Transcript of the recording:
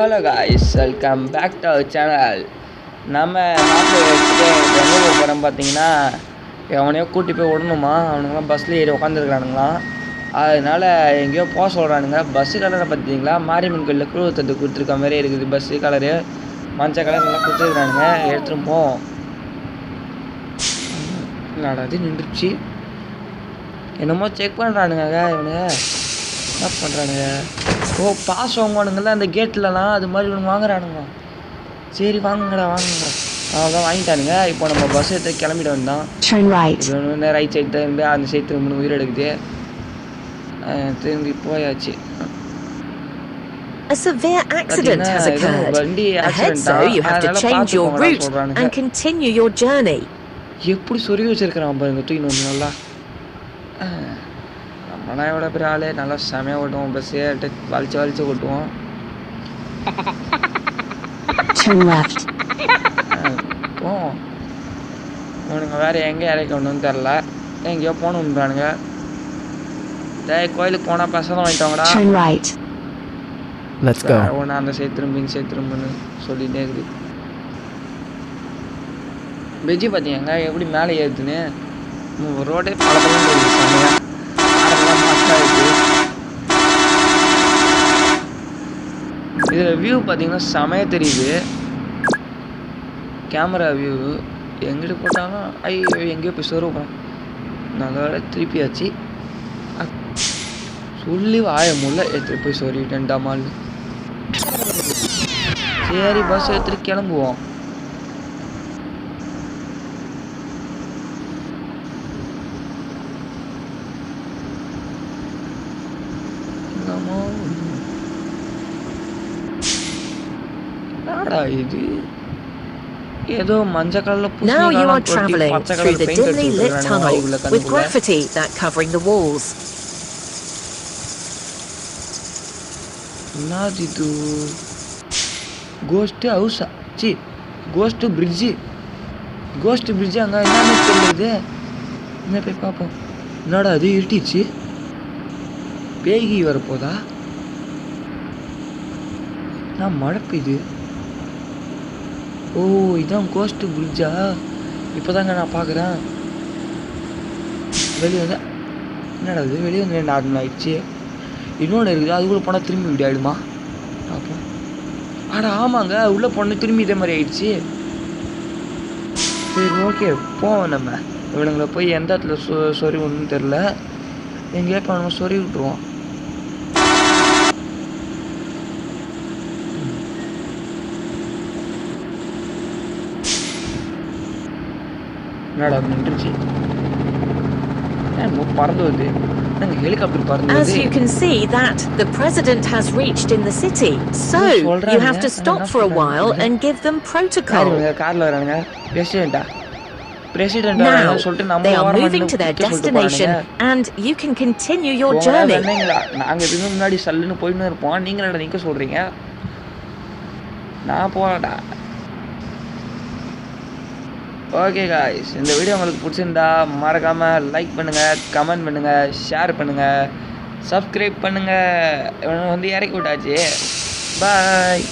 Hello guys welcome back to our channel நம்ம மாப்பிள்ளை வச்சுட்டு எங்கே போகிறோம் பார்த்தீங்கன்னா எவனையோ கூட்டி போய் விடணுமா? அவனுங்களாம் பஸ்ஸில் ஏறி உட்காந்துருக்கானுங்களாம் அதனால் எங்கேயோ போக சொல்கிறானுங்க பஸ்ஸு கலரை பார்த்தீங்களா மாரியம்மன் கோயிலில் குழுவத்தட்டு கொடுத்துருக்க மாதிரி இருக்குது. பஸ்ஸு கலரு மஞ்சள் கலர் நல்லா கொடுத்துருக்குறானுங்க. எடுத்துகிட்டு போவோம் நடாது நின்றுச்சு என்னமோ செக் பண்ணுறானுங்க இவனுங்க. என்ன பண்ணுறானுங்க ஓ பாஸ் வாங்குவானுங்கள்ல அந்த கேட்லலாம் அது மாதிரி இவனுங்க வாங்குறானுங்க. சரி வாங்குங்கடா வாங்குங்கடா. அவ்வளோதான் வாங்கிட்டானுங்க. இப்போ நம்ம பஸ் எடுத்து கிளம்பிட வேண்டாம் Turn right. இப்போ வந்து ரைட் சைடு திரும்பி அந்த சைடு திரும்பி உயிர் எடுக்குது. திரும்பி போயாச்சு. A severe accident has occurred. Ahead, so you have to change your route and continue your journey. எப்படி சொருவி வச்சிருக்கிறான் பாருங்க வந்து நல்லா. நம்மனா எவ்வளோ பெரிய ஆளு நல்லா செமையாக ஓட்டுவோம் பஸ்ஸே வலிச்சு வலிச்சு ஓட்டுவோம். போவோம் இவனுங்க வேறு எங்கே இறக்கி கொண்டு தெரில எங்கேயோ போகணுன்றானுங்க டேய் கோயிலுக்கு போனால் பிரசாதம் வாங்கிட்டு வாங்கடா Turn right. Let's go. ஒன்று அந்த சைடு திரும்பி இந்த சைடு திரும்புன்னு சொல்லிகிட்டே இருக்குது வெஜ்ஜி பார்த்தீங்க எப்படி மேலே ஏறுதுன்னு ரோடே பழப்பெல்லாம் தெரியுது பார்த்தீங்கன்னா செமையாக தெரியுது. கேமரா வியூ எங்கிட்டு போட்டாலும் ஐயோ எங்கேயோ போய் சொருவ போகிறோம் நல்ல திருப்பியாச்சு. சொல்லி வாய முல்ல எடுத்துகிட்டு போய் சொருவிட்டேன் டமால் சரி பஸ் எடுத்துட்டு கிளம்புவோம். என்னமோ என்னடா இது ஏதோ மஞ்சள் கலர்ல Now you are பூசணிக்காலாம் கொட்டி travelling பச்சை through colour the paint dimly அடிச்சு lit விட்டுருக்கானுங்க வாய்க்குள்ள tunnel with கண்ணுக்குள்ள graffiti that covering the walls. என்னது இது cost ஹவுஸா C cost fridge cost fridge அங்கே என்னன்னு தெரியுது என்ன போய் பார்ப்போம் என்னடா அது இருட்டிச்சு பேகி வரப்போதா நான் மழை பெய்யுது ஓ இதான் கோஸ்ட்டு பிரிட்ஜா இப்போதாங்க நான் பார்க்குறேன் வெளியே வந்து என்னடா இது? வெளியே வந்து நார்மல் ஆயிடுச்சு. இன்னொன்று இருக்குது அது கூட போனால் திரும்பி இப்படி ஆகிடுமா அப்போ ஆடா ஆமாங்க உள்ளே போனால் திரும்பி இதே மாதிரி ஆயிடுச்சு. சரி ஓகே போவோம் நம்ம. இவனுங்களை போய் எந்த இடத்துல சொ சொறி ஒன்றும் தெரில எங்கேயா இப்போ நம்ம சொறி விட்ருவோம் என்னடா நின்றுச்சு ஏன் பறந்து வருது நாங்கள் ஹெலிகாப்டர் பறந்து As வருது you can see that the president has reached in the city, so என்ன you சொல்றாங்க? have to ஆனா stop என்ன for a சொல்றாங்க? while and give them யார் protocol. இவங்க கார்ல வரானுங்க பிரசிடென்ட்டா பிரசிடென்ட் Now சொல்லிட்டு நம்ம they are ஓரமா moving நின்னு to their குத்த சொல்லிட்டு destination போறானுங்க. and you can continue your போங்க, journey. வெண்ணெய்ங்களா. நாங்க Okay guys இந்த வீடியோ உங்களுக்கு பிடிச்சிருந்தா மறக்காமல் லைக் பண்ணுங்கள் கமெண்ட் பண்ணுங்கள் ஷேர் பண்ணுங்கள் சப்ஸ்கிரைப் பண்ணுங்கள் வந்து இறக்கி விட்டாச்சு. பாய்